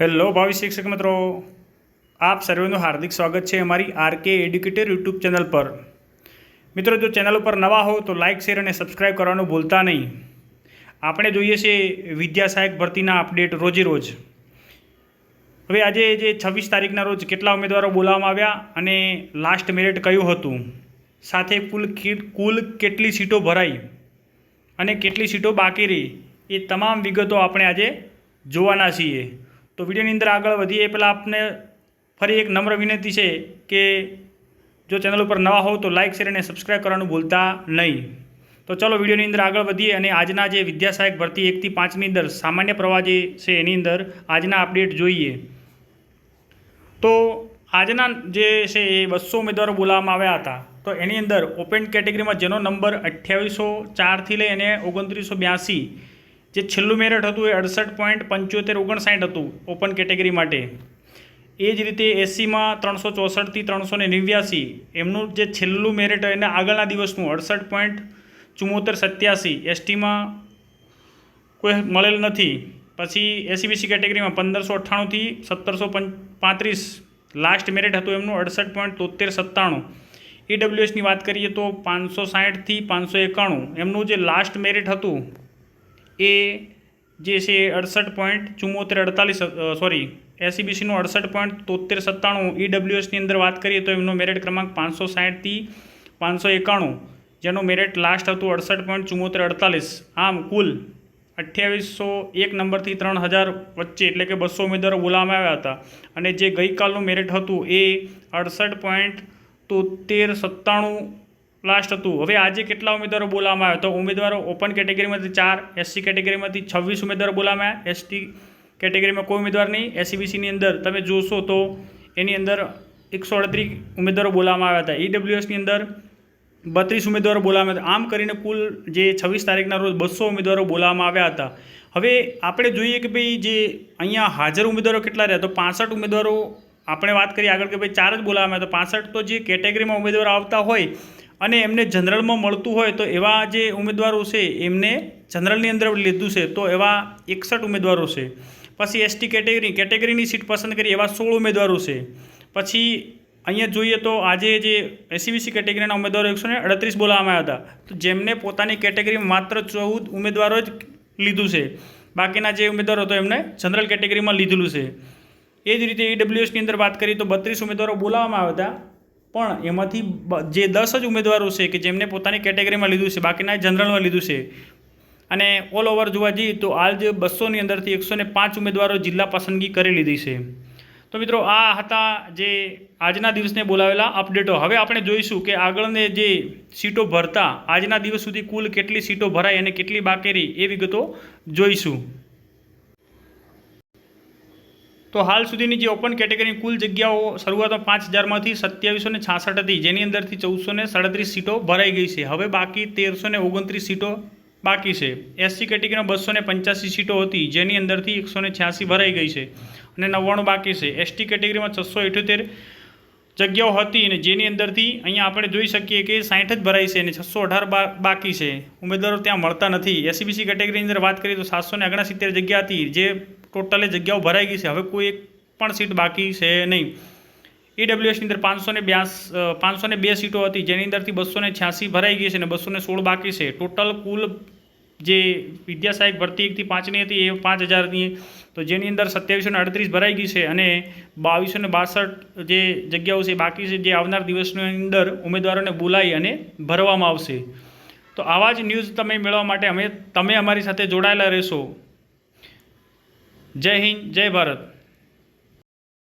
Hello ભાવિ શિક્ષક મિત્રો. આપ સર્વેનું હાર્દિક સ્વાગત છે અમારી આરકે એડ્યુકેટર યુટ્યુબ ચેનલ પર. મિત્રો, જો ચેનલ ઉપર નવા હો તો લાઇક શેર અને સબસ્ક્રાઇબ કરવાનું ભૂલતા નહીં. આપણે જોઈએ છીએ વિદ્યા સહાયક ભરતીના અપડેટ રોજે રોજ હવે આજે જે છવ્વીસ તારીખના રોજ કેટલા ઉમેદવારો બોલાવવામાં આવ્યા અને લાસ્ટ મેરિટ કયું હતું? સાથે કુલ કુલ કેટલી સીટો ભરાઈ અને કેટલી સીટો બાકી રહી? એ તમામ વિગતો આપણે આજે જોવાના છીએ. તો વિડીયોની અંદર આગળ વધીએ. પહેલાં આપને ફરી એક નમ્ર વિનંતી છે કે જો ચેનલ ઉપર નવા હોવ તો લાઇક શેર અને સબસ્ક્રાઇબ કરવાનું ભૂલતા નહીં. તો ચલો વિડીયોની અંદર આગળ વધીએ અને આજના જે વિદ્યાસહાયક ભરતી એકથી પાંચની અંદર સામાન્ય પ્રવાહ જે છે એની અંદર આજના અપડેટ જોઈએ. તો આજના જે છે એ બસો ઉમેદવારો બોલાવવામાં આવ્યા હતા. તો એની અંદર ઓપન કેટેગરીમાં જેનો નંબર અઠ્યાવીસો ચારથી લઈ અને ઓગણત્રીસો બ્યાસી જે છેલ્લું મેરિટ હતું એ અડસઠ પોઈન્ટ પંચોતેર ઓગણસાઠ હતું ઓપન કેટેગરી માટે. એ જ રીતે એસીમાં ત્રણસો ચોસઠથી ત્રણસો ને નેવ્યાસી. એમનું જે છેલ્લું મેરિટ એને આગળના દિવસનું અડસઠ પોઈન્ટ ચુમ્મોતેર સત્યાસી. એસટીમાં કોઈ મળેલ નથી. પછી એસીબીસી કેટેગરીમાં પંદરસો અઠ્ઠાણુંથી સત્તરસો પાંત્રીસ. લાસ્ટ મેરિટ હતું એમનું અડસઠ પોઈન્ટ તોતેર સત્તાણું. ઈડબ્લ્યુએસની વાત કરીએ તો પાંચસો સાઠથી પાંચસો એકાણું. એમનું જે લાસ્ટ મેરિટ હતું એ જે છે અડસઠ પોઈન્ટ ચુમ્મોતેર અડતાલીસ સોરી એસીબીસીનું અડસઠ પોઈન્ટ તોતેર સત્તાણું, ઈડબ્લ્યુએસની અંદર વાત કરીએ તો એમનો મેરિટ ક્રમાંક પાંચસો સાઠથી પાંચસો એકાણું, જેનું મેરિટ લાસ્ટ હતું અડસઠ પોઈન્ટ ચુમ્મોતેર અડતાલીસ. આમ કુલ અઠ્યાવીસો એક નંબરથી ત્રણ હજાર વચ્ચે એટલે કે બસો ઉમેદવારો બોલાવવામાં આવ્યા હતા. અને જે ગઈકાલનું મેરિટ હતું એ અડસઠ પોઈન્ટ તોતેર સત્તાણું લાસ્ટ હતું. હવે આજે કેટલા ઉમેદવારો બોલાવવામાં આવ્યા? તો ઉમેદવારો ઓપન કેટેગરીમાંથી ચાર એસસી કેટેગરીમાંથી છવ્વીસ ઉમેદવારો બોલાવવામાં આવ્યા. એસટી કેટેગરીમાં કોઈ ઉમેદવાર નહીં. એસસીબીસીની અંદર તમે જોશો તો એની અંદર એકસો અડત્રીસ ઉમેદવારો બોલાવવામાં આવ્યા હતા. ઈડબ્લ્યુએસની અંદર બત્રીસ ઉમેદવારો બોલાવવામાં હતા. આમ કરીને કુલ જે છવ્વીસ તારીખના રોજ બસો ઉમેદવારો બોલાવવામાં આવ્યા હતા. હવે આપણે જોઈએ કે ભાઈ જે અહીંયા હાજર ઉમેદવારો કેટલા રહ્યા? તો પાસઠ ઉમેદવારો આપણે વાત કરીએ આગળ કે ભાઈ ચાર જ બોલાવવામાં આવ્યા તો પાસઠ તો જે કેટેગરીમાં ઉમેદવારો આવતા હોય અને એમને જનરલમાં મળતું હોય તો એવા જે ઉમેદવારો છે, એમને જનરલની અંદર લીધું છે, તો એવા એકસઠ ઉમેદવારો છે. પછી એસટી કેટેગરી, કેટેગરીની સીટ પસંદ કરી એવા સોળ ઉમેદવારો છે. પછી અહીંયા જોઈએ તો આજે જે એસીબીસી કેટેગરીના ઉમેદવારો એકસો ને અડત્રીસ બોલાવવામાં આવ્યા હતા. તો જેમને પોતાની કેટેગરીમાં માત્ર ચૌદ ઉમેદવારો જ લીધું છે. બાકીના જે ઉમેદવારો હતો એમને જનરલ કેટેગરીમાં લીધેલું છે. એ જ રીતે ઈડબ્લ્યુએસની અંદર વાત કરીએ તો બત્રીસ ઉમેદવારો બોલાવવામાં આવ્યા હતા. પણ એમાંથી જે દસ જ ઉમેદવારો છે કે જેમને પોતાની કેટેગરીમાં લીધું છે, બાકીના જનરલમાં લીધું છે. અને ઓલ ઓવર જોવા જઈએ તો હાલ જે બસોની અંદરથી એકસો ને પાંચ ઉમેદવારો જિલ્લા પસંદગી કરી લીધી છે. તો મિત્રો, આ હતા જે આજના દિવસને બોલાવેલા અપડેટો. હવે આપણે જોઈશું કે આગળને જે સીટો ભરતા, આજના દિવસ સુધી કુલ કેટલી સીટો ભરાઈ અને કેટલી બાકી રહી એ વિગતો જોઈશું. તો હાલ સુધીની જે ઓપન કેટેગરીની કુલ જગ્યાઓ શરૂઆતમાં પાંચ હજારમાંથી સત્યાવીસો ને છાસઠ હતી, જેની અંદરથી ચૌદસો ને સાડત્રીસ સીટો ભરાઈ ગઈ છે. હવે બાકી તેરસો ને ઓગણત્રીસ સીટો બાકી છે. એસસી કેટેગરીમાં બસો ને પંચ્યાસી સીટો હતી, જેની અંદરથી એકસો ને છ્યાસી ભરાઈ ગઈ છે અને નવ્વાણું બાકી છે. એસટી કેટેગરીમાં છસો અઠ્યોતેર જગ્યાઓ હતી અને જેની અંદરથી અહીંયા આપણે જોઈ શકીએ કે સાઠ જ ભરાઈ છે અને છસો અઢાર બાકી છે. ઉમેદવારો ત્યાં મળતા નથી. એસીબીસી કેટેગરીની અંદર વાત કરીએ તો સાતસો ને ઓગણસિત્તેર જગ્યા હતી, જે ટોટલે જગ્યાઓ ભરાઈ ગઈ છે. હવે કોઈ એક પણ સીટ બાકી છે નહીં. ઈડબ્લ્યુએસની અંદર પાંચસો ને બ્યાસ પાંચસો ને બે સીટો હતી. જેની અંદરથી બસો ને છ્યાસી ભરાઈ ગઈ છે અને બસો ને સોળ બાકી છે. ટોટલ કુલ જે વિદ્યા સહાયક ભરતી એકથી પાંચની હતી એ પાંચ હજારની. તો જેની અંદર સત્યાવીસો ને અડત્રીસ ભરાઈ ગઈ છે અને બાવીસો ને બાસઠ જે જગ્યાઓ છે બાકી છે, જે આવનાર દિવસની અંદર ઉમેદવારોને બોલાવી અને ભરવામાં આવશે. તો આવા જ ન્યૂઝ તમે મેળવવા માટે અમે, તમે અમારી સાથે જોડાયેલા રહેશો. જય હિન્દ જય ભારત.